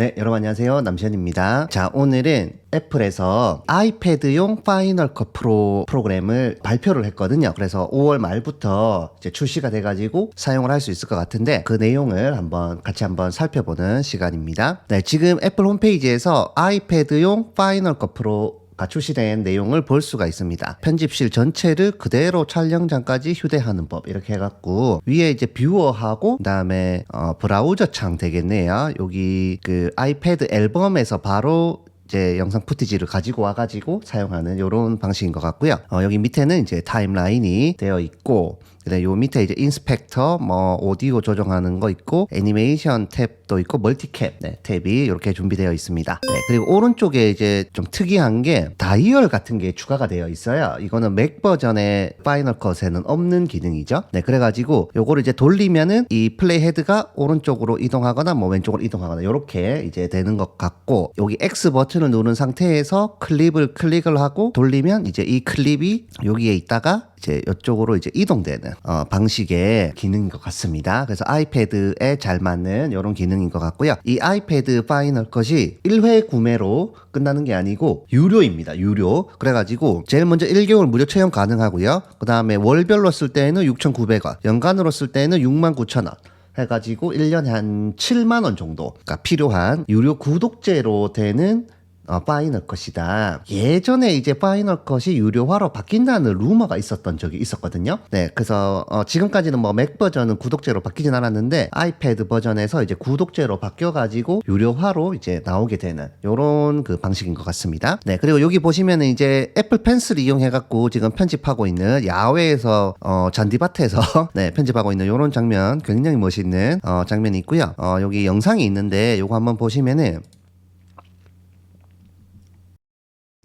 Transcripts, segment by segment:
네, 여러분 안녕하세요. 남시현입니다. 자, 오늘은 애플에서 아이패드용 파이널 컷 프로 프로그램을 발표를 했거든요. 그래서 5월 말부터 이제 출시가 돼가지고 사용을 할 수 있을 것 같은데 그 내용을 한번 같이 한번 살펴보는 시간입니다. 네, 지금 애플 홈페이지에서 아이패드용 파이널 컷 프로 가 출시된 내용을 볼 수가 있습니다. 편집실 전체를 그대로 촬영장까지 휴대하는 법 이렇게 해갖고 위에 이제 뷰어하고 그다음에 어, 브라우저 창 되겠네요. 여기 그 아이패드 앨범에서 바로 이제 영상 푸티지를 가지고 와가지고 사용하는 이런 방식인 것 같고요. 어, 여기 밑에는 이제 타임라인이 되어 있고 그다음에 요 밑에 이제 인스펙터 뭐 오디오 조정하는 거 있고 애니메이션 탭 도 있고 멀티캡 네, 탭이 이렇게 준비되어 있습니다. 네, 그리고 오른쪽에 이제 좀 특이한 게 다이얼 같은 게 추가가 되어 있어요. 이거는 맥 버전의 파이널 컷에는 없는 기능이죠. 네, 그래가지고 요거를 이제 돌리면은 이 플레이 헤드가 오른쪽으로 이동하거나 뭐 왼쪽으로 이동하거나 이렇게 이제 되는 것 같고 여기 X 버튼을 누른 상태에서 클립을 클릭을 하고 돌리면 이제 이 클립이 여기에 있다가 이제 이쪽으로 이제 이동되는 어, 방식의 기능인 것 같습니다. 그래서 아이패드에 잘 맞는 이런 기능 인 것 같고요. 이 아이패드 파이널 컷이 1회 구매로 끝나는 게 아니고 유료입니다. 유료. 그래가지고 제일 먼저 1개월 무료 체험 가능하고요. 그 다음에 월별로 쓸 때에는 6,900원, 연간으로 쓸 때에는 69,000원. 해가지고 1년에 한 7만원 정도가 필요한 유료 구독제로 되는 어, 파이널 컷이다. 예전에 이제 파이널 컷이 유료화로 바뀐다는 루머가 있었던 적이 있었거든요. 네, 그래서 어, 지금까지는 뭐 맥 버전은 구독제로 바뀌진 않았는데 아이패드 버전에서 이제 구독제로 바뀌어가지고 유료화로 이제 나오게 되는 요런 그 방식인 것 같습니다. 네, 그리고 여기 보시면은 이제 애플 펜슬 이용해갖고 지금 편집하고 있는 야외에서 어, 잔디밭에서 네 편집하고 있는 요런 장면 굉장히 멋있는 어, 장면이 있고요. 어, 여기 영상이 있는데 요거 한번 보시면은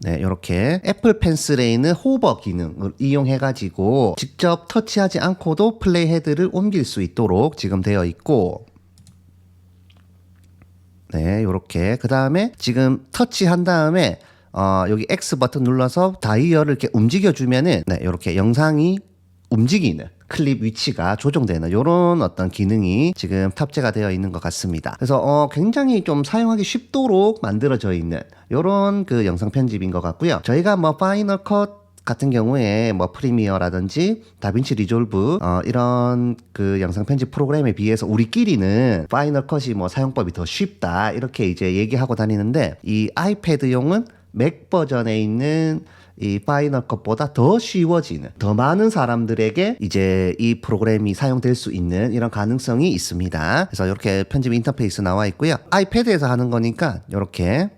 네, 이렇게 애플 펜슬에 있는 호버 기능을 이용해가지고 직접 터치하지 않고도 플레이 헤드를 옮길 수 있도록 지금 되어 있고, 네, 이렇게. 그 다음에 지금 터치한 다음에 어, 여기 X 버튼 눌러서 다이얼을 이렇게 움직여주면은 네, 이렇게 영상이 움직이는 클립 위치가 조정되는 이런 어떤 기능이 지금 탑재가 되어 있는 것 같습니다. 그래서 어, 굉장히 좀 사용하기 쉽도록 만들어져 있는 이런 그 영상 편집인 것 같고요. 저희가 뭐 파이널 컷 같은 경우에 뭐 프리미어라든지 다빈치 리졸브 어, 이런 그 영상 편집 프로그램에 비해서 우리끼리는 파이널 컷이 뭐 사용법이 더 쉽다 이렇게 이제 얘기하고 다니는데 이 아이패드용은 맥 버전에 있는 이 파이널 컷보다 더 쉬워지는 더 많은 사람들에게 이제 이 프로그램이 사용될 수 있는 이런 가능성이 있습니다. 그래서 이렇게 편집 인터페이스 나와 있고요. 아이패드에서 하는 거니까 이렇게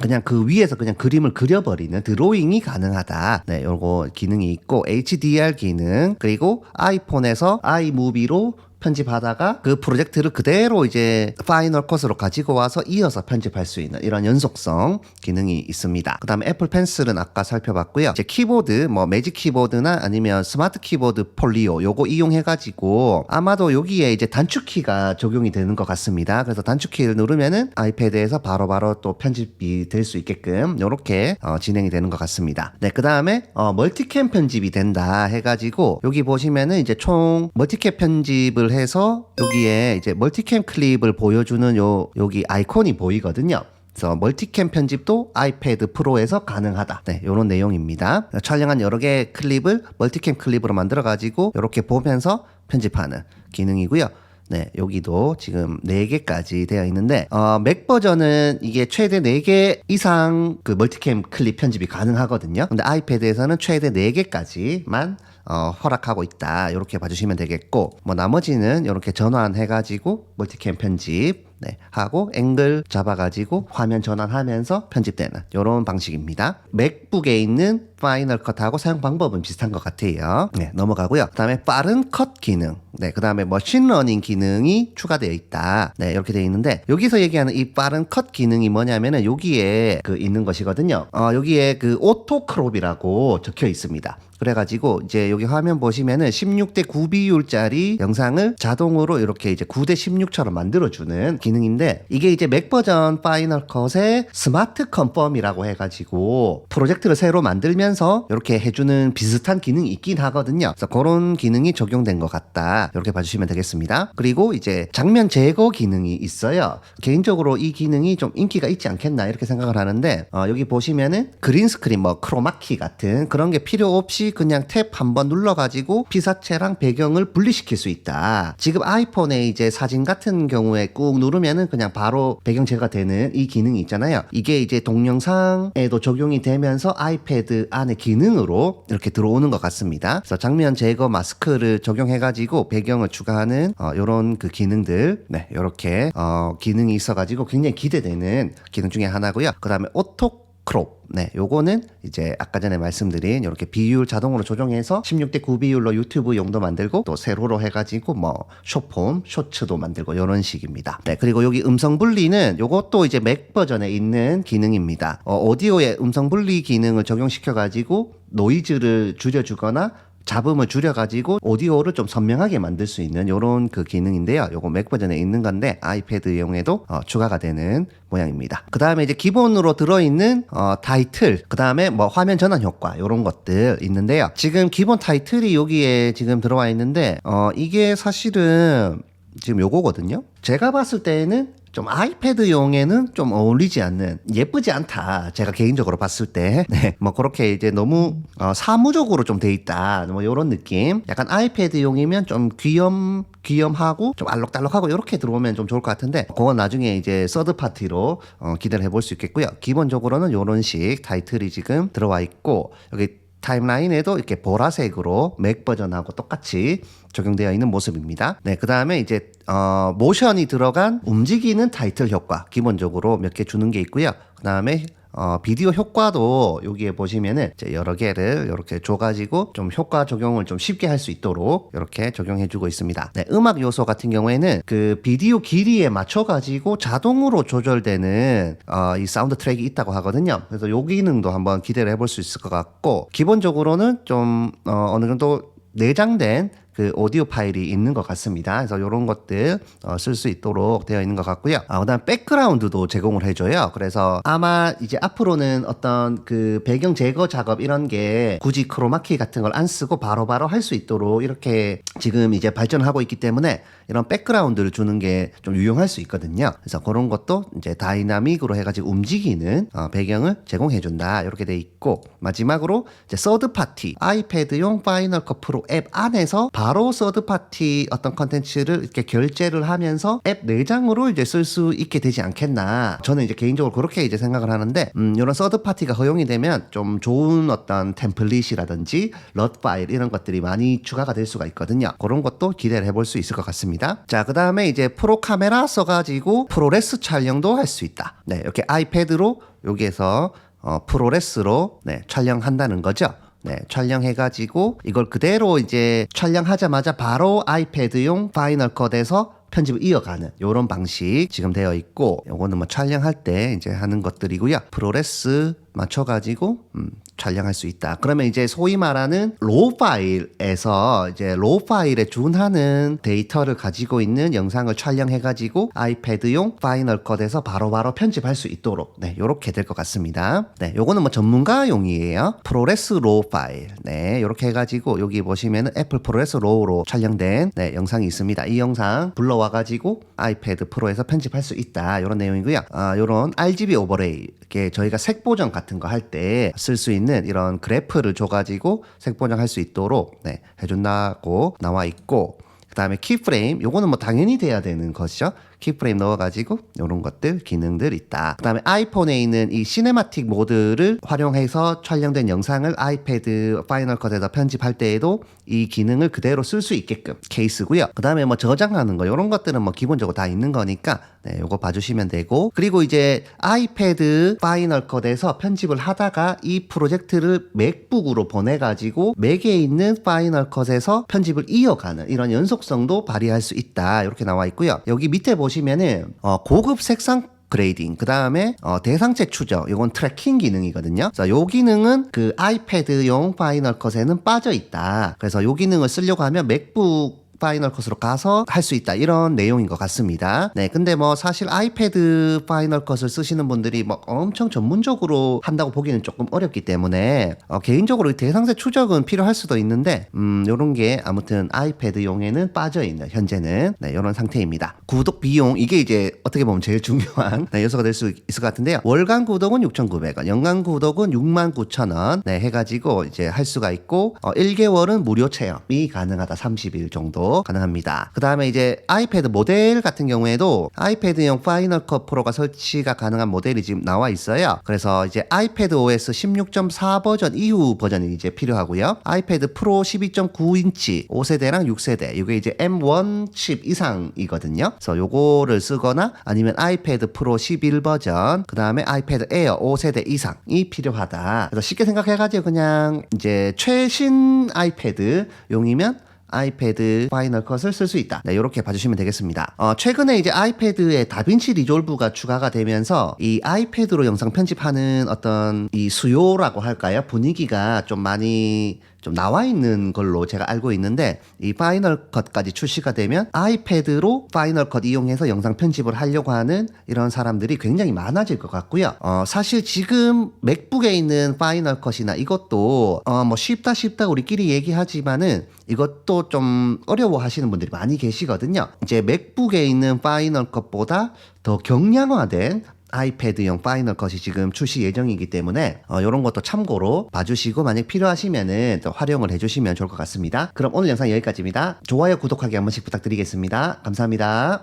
그냥 그 위에서 그냥 그림을 그려버리는 드로잉이 가능하다. 네, 요거 기능이 있고 HDR 기능 그리고 아이폰에서 아이무비로 편집하다가 그 프로젝트를 그대로 이제 파이널 컷으로 가지고 와서 이어서 편집할 수 있는 이런 연속성 기능이 있습니다. 그 다음에 애플 펜슬은 아까 살펴봤고요. 이제 키보드 뭐 매직 키보드나 아니면 스마트 키보드 폴리오 요거 이용해가지고 아마도 여기에 이제 단축키가 적용이 되는 것 같습니다. 그래서 단축키를 누르면은 아이패드에서 바로바로 또 편집이 될 수 있게끔 이렇게 어, 진행이 되는 것 같습니다. 네, 그 다음에 어, 멀티캠 편집이 된다 해가지고 여기 보시면은 이제 총 멀티캠 편집을 해서 여기에 이제 멀티캠 클립을 보여주는 요 여기 아이콘이 보이거든요. 그래서 멀티캠 편집도 아이패드 프로에서 가능하다. 네, 이런 내용입니다. 촬영한 여러 개의 클립을 멀티캠 클립으로 만들어 가지고 이렇게 보면서 편집하는 기능이고요. 네, 여기도 지금 4개까지 되어 있는데, 어, 맥 버전은 이게 최대 4개 이상 그 멀티캠 클립 편집이 가능하거든요. 근데 아이패드에서는 최대 4개까지만 어, 허락하고 있다. 이렇게 봐주시면 되겠고, 뭐 나머지는 이렇게 전환해가지고 멀티캠 편집, 네, 하고 앵글 잡아가지고 화면 전환하면서 편집되는 이런 방식입니다. 맥북에 있는 파이널 컷하고 사용 방법은 비슷한 것 같아요. 네, 넘어가고요. 그 다음에 빠른 컷 기능, 네, 그 다음에 머신러닝 기능이 추가되어 있다. 네, 이렇게 되어 있는데 여기서 얘기하는 이 빠른 컷 기능이 뭐냐면은 여기에 그 있는 것이거든요. 어, 여기에 그 오토 크롭이라고 적혀 있습니다. 그래가지고 이제 여기 화면 보시면은 16대 9 비율짜리 영상을 자동으로 이렇게 이제 9대 16처럼 만들어주는 기능인데 이게 이제 맥 버전 파이널 컷의 스마트 컨펌이라고 해가지고 프로젝트를 새로 만들면서 이렇게 해주는 비슷한 기능이 있긴 하거든요. 그래서 그런 기능이 적용된 것 같다. 이렇게 봐주시면 되겠습니다. 그리고 이제 장면 제거 기능이 있어요. 개인적으로 이 기능이 좀 인기가 있지 않겠나 이렇게 생각을 하는데 어, 여기 보시면은 그린 스크린 뭐 크로마키 같은 그런 게 필요 없이 그냥 탭 한 번 눌러가지고 피사체랑 배경을 분리시킬 수 있다. 지금 아이폰에 이제 사진 같은 경우에 꾹 누르면은 그냥 바로 배경 제거가 되는 이 기능이 있잖아요. 이게 이제 동영상에도 적용이 되면서 아이패드 안에 기능으로 이렇게 들어오는 것 같습니다. 그래서 장면 제거 마스크를 적용해가지고 배경을 추가하는 어, 이런 그 기능들, 네, 이렇게 어, 기능이 있어가지고 굉장히 기대되는 기능 중에 하나고요. 그 다음에 오토 크롭. 네, 요거는 이제 아까 전에 말씀드린 이렇게 비율 자동으로 조정해서 16대 9 비율로 유튜브 용도 만들고 또 세로로 해가지고 뭐 쇼폼, 쇼츠도 만들고 이런 식입니다. 네, 그리고 여기 음성 분리는 요것도 이제 맥 버전에 있는 기능입니다. 어, 오디오에 음성 분리 기능을 적용시켜가지고 노이즈를 줄여주거나 잡음을 줄여가지고 오디오를 좀 선명하게 만들 수 있는 이런 그 기능인데요. 요거 맥 버전에 있는 건데 아이패드용에도 어, 추가가 되는 모양입니다. 그 다음에 이제 기본으로 들어있는 어, 타이틀, 그 다음에 뭐 화면 전환 효과 이런 것들 있는데요. 지금 기본 타이틀이 여기에 지금 들어와 있는데 어, 이게 사실은 지금 요거거든요. 제가 봤을 때는 좀 아이패드용에는 좀 어울리지 않는 예쁘지 않다. 제가 개인적으로 봤을 때, 네, 뭐 그렇게 이제 너무 어, 사무적으로 좀 돼 있다. 뭐 이런 느낌. 약간 아이패드용이면 좀 귀염 귀염하고 좀 알록달록하고 이렇게 들어오면 좀 좋을 것 같은데 그건 나중에 이제 서드 파티로 어, 기대를 해볼 수 있겠고요. 기본적으로는 이런 식 타이틀이 지금 들어와 있고 여기 타임라인에도 이렇게 보라색으로 맥 버전하고 똑같이 적용되어 있는 모습입니다. 네, 그 다음에 이제 어, 모션이 들어간 움직이는 타이틀 효과 기본적으로 몇 개 주는 게 있고요. 그 다음에 어, 비디오 효과도 여기에 보시면은 여러 개를 이렇게 줘가지고 좀 효과 적용을 좀 쉽게 할 수 있도록 이렇게 적용해주고 있습니다. 네, 음악 요소 같은 경우에는 그 비디오 길이에 맞춰가지고 자동으로 조절되는 어, 이 사운드 트랙이 있다고 하거든요. 그래서 요 기능도 한번 기대를 해볼 수 있을 것 같고 기본적으로는 좀 어, 어느 정도 내장된 그 오디오 파일이 있는 것 같습니다. 그래서 이런 것들 어, 쓸 수 있도록 되어 있는 것 같고요. 아, 그다음 백그라운드도 제공을 해줘요. 그래서 아마 이제 앞으로는 어떤 그 배경 제거 작업 이런 게 굳이 크로마키 같은 걸 안 쓰고 바로바로 할 수 있도록 이렇게 지금 이제 발전하고 있기 때문에 이런 백그라운드를 주는 게 좀 유용할 수 있거든요. 그래서 그런 것도 이제 다이나믹으로 해가지고 움직이는 어, 배경을 제공해준다 이렇게 돼 있고 마지막으로 이제 서드 파티 아이패드용 파이널 컷 프로 앱 안에서 바로 서드 파티 어떤 컨텐츠를 이렇게 결제를 하면서 앱 내장으로 이제 쓸 수 있게 되지 않겠나. 저는 이제 개인적으로 그렇게 이제 생각을 하는데, 음, 이런 서드 파티가 허용이 되면 좀 좋은 어떤 템플릿이라든지 럿 파일 이런 것들이 많이 추가가 될 수가 있거든요. 그런 것도 기대를 해볼 수 있을 것 같습니다. 자, 그 다음에 이제 프로 카메라 써가지고 프로레스 촬영도 할 수 있다. 네, 이렇게 아이패드로 여기에서 어, 프로레스로 네, 촬영한다는 거죠. 네, 촬영해가지고 이걸 그대로 이제 촬영하자마자 바로 아이패드용 파이널 컷에서 편집을 이어가는 이런 방식 지금 되어 있고 요거는 뭐 촬영할 때 이제 하는 것들이고요. 프로레스 맞춰가지고 음, 촬영할 수 있다. 그러면 이제 소위 말하는 로우 파일에서 이제 로우 파일에 준하는 데이터를 가지고 있는 영상을 촬영해가지고 아이패드용 파이널 컷에서 바로바로 편집할 수 있도록 네, 요렇게 될 것 같습니다. 네, 요거는 뭐 전문가용이에요. 프로레스 로우 파일. 네, 요렇게 해가지고 여기 보시면은 애플 프로레스 로우로 촬영된 네, 영상이 있습니다. 이 영상 불러와가지고 아이패드 프로에서 편집할 수 있다. 요런 내용이고요. 아, 요런 RGB 오버레이. 이렇게 저희가 색 보정 같은 거 할 때 쓸 수 있는 이런 그래프를 줘가지고 색 보정할 수 있도록 네, 해준다고 나와 있고 그 다음에 키프레임 요거는 뭐 당연히 돼야 되는 것이죠. 키프레임 넣어가지고 이런 것들 기능들 있다. 그 다음에 아이폰에 있는 이 시네마틱 모드를 활용해서 촬영된 영상을 아이패드 파이널 컷에다 편집할 때에도 이 기능을 그대로 쓸 수 있게끔 케이스고요. 그 다음에 뭐 저장하는 거 이런 것들은 뭐 기본적으로 다 있는 거니까 네, 요거 봐주시면 되고 그리고 이제 아이패드 파이널 컷에서 편집을 하다가 이 프로젝트를 맥북으로 보내가지고 맥에 있는 파이널 컷에서 편집을 이어가는 이런 연속성도 발휘할 수 있다 이렇게 나와 있고요 여기 밑에 보시면은 어, 고급 색상 그레이딩, 그 다음에 어, 대상체 추적, 이건 트래킹 기능이거든요. 그래서 요 기능은 그 아이패드용 파이널 컷에는 빠져 있다. 그래서 요 기능을 쓰려고 하면 맥북 파이널 컷으로 가서 할 수 있다 이런 내용인 것 같습니다. 네, 근데 뭐 사실 아이패드 파이널 컷을 쓰시는 분들이 뭐 엄청 전문적으로 한다고 보기는 조금 어렵기 때문에 어, 개인적으로 이 대상세 추적은 필요할 수도 있는데 음, 요런 게 아무튼 아이패드용에는 빠져 있는 현재는 네, 이런 상태입니다. 구독 비용 이게 이제 어떻게 보면 제일 중요한 네, 요소가 될 수 있을 것 같은데요. 월간 구독은 6,900원, 연간 구독은 69,000원 네, 해가지고 이제 할 수가 있고 어, 1개월은 무료 체험이 가능하다 30일 정도 가능합니다. 그 다음에 이제 아이패드 모델 같은 경우에도 아이패드용 파이널 컷 프로가 설치가 가능한 모델이 지금 나와 있어요. 그래서 이제 아이패드 OS 16.4 버전 이후 버전이 이제 필요하고요. 아이패드 프로 12.9인치 5세대랑 6세대 이게 이제 M1 칩 이상이거든요. 그래서 요거를 쓰거나 아니면 아이패드 프로 11 버전 그 다음에 아이패드 에어 5세대 이상이 필요하다. 그래서 쉽게 생각해가지고 그냥 이제 최신 아이패드 용이면 아이패드 파이널 컷을 쓸 수 있다. 네, 이렇게 봐주시면 되겠습니다. 어, 최근에 이제 아이패드에 다빈치 리졸브가 추가가 되면서 이 아이패드로 영상 편집하는 어떤 이 수요라고 할까요? 분위기가 좀 많이 좀 나와 있는 걸로 제가 알고 있는데 이 파이널 컷까지 출시가 되면 아이패드로 파이널 컷 이용해서 영상 편집을 하려고 하는 이런 사람들이 굉장히 많아질 것 같고요. 어, 사실 지금 맥북에 있는 파이널 컷이나 이것도 어, 뭐 쉽다 쉽다 우리끼리 얘기하지만은 이것도 좀 어려워 하시는 분들이 많이 계시거든요. 이제 맥북에 있는 파이널 컷보다 더 경량화된 아이패드용 파이널 컷이 지금 출시 예정이기 때문에 어, 이런 것도 참고로 봐주시고 만약 필요하시면은 또 활용을 해주시면 좋을 것 같습니다. 그럼 오늘 영상 여기까지입니다. 좋아요, 구독하기 한 번씩 부탁드리겠습니다. 감사합니다.